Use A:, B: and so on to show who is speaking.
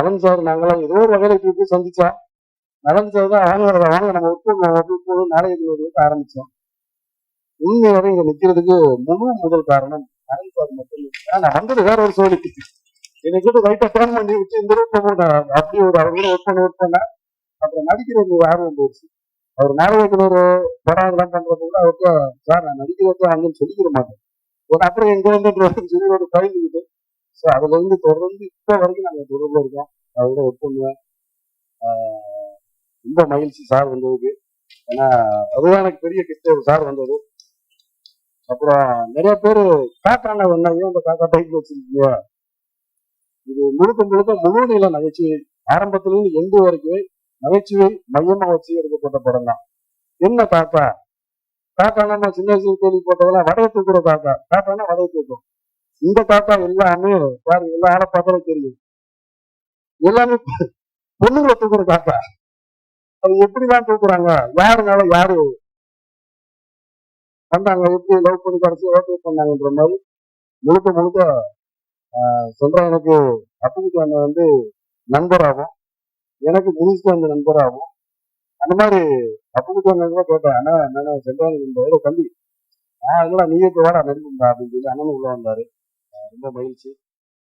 A: நலன் சார் நாங்களாம் ஏதோ ஒரு வகையில இப்படி சந்திச்சோம் நலன் சார் தான் வாங்க வாங்க நம்ம ஒர்க் நாளைக்கு ஆரம்பிச்சோம். உண்மையாவே இங்க நிக்கிறதுக்கு முழு முதல் காரணம் நலன் சார் மட்டும். ஆனா நான் வந்தது வேற ஒரு சோழி. என்னை கிட்ட ரைட்டா ஃபோன் பண்ணி வச்சு இந்த ரூட் போட்டேன் அப்படி ஒரு அவர் கூட ஒர்க் பண்ண ஒர்க் பண்ண அப்புறம் நடிக்கிறது ஒரு ஆர்வம் போயிடுச்சு. அவர் நாடகத்தில் ஒரு படம் இதெல்லாம் பண்றது கூட அவருக்கு சார் நான் நடிக்கிறதுக்கு அங்கன்னு சொல்லிக்கிற மாட்டேன். ஒரு அப்புறம் எங்க வந்து சொல்லி ஒரு பயிர்ந்துக்கிட்டு ஸோ அதுல இருந்து தொடர்ந்து இப்போ வரைக்கும் நாங்கள் தொடர்பில் இருக்கோம். அவரோட ஒர்க் ஆஹ் ரொம்ப மகிழ்ச்சி சார் வந்ததுக்கு. ஏன்னா அதுதான் எனக்கு பெரிய கிறிஸ்தவர் சார் வந்தது. அப்புறம் நிறைய பேர் காக்கான வந்தாங்க. அந்த காக்கா டைப் வச்சிருக்கீங்க. இது முழுக்க முழுக்க முழு நில நகைச்சுவை. ஆரம்பத்துல இருந்து எண்டு வரைக்குமே நகைச்சுவை மையமா வச்சு எடுக்கப்பட்ட படம் தான். என்ன காக்கா காக்கானா சின்ன வயசுல கேள்விப்பட்டதெல்லாம் வடையை தூக்குற காக்கா காக்கானா வடையை தூக்கும். இந்த தாத்தா எல்லாமே பாருங்க எல்லாரும் ஆளை பார்த்தாலும் தெரியும். எல்லாமே பொண்ணுங்களை தூக்குற தாத்தா. அது எப்படிதான் தூக்குறாங்க? யாருனால யாரு? பண்ணாங்க எப்படி லவ் பண்ணி கடைசி ஓகே பண்ணாங்கன்ற மாதிரி முழுக்க முழுக்க சொல்ற எனக்கு அப்புக்கு அண்ணன் வந்து நண்பராகும் எனக்கு முனிஸ்க்கு வந்து நண்பராகும் அந்த மாதிரி அப்புக்கு அண்ணன் கூட கேட்டேன். ஆனா என்ன சென்றாங்க ஒரு தம்பி. ஆஹ் அதெல்லாம் நீயே இப்ப வாடா நடிக்கும்பா அப்படின்னு சொல்லி அண்ணன் உள்ள வந்தாரு. ஆஹ் ரொம்ப மகிழ்ச்சி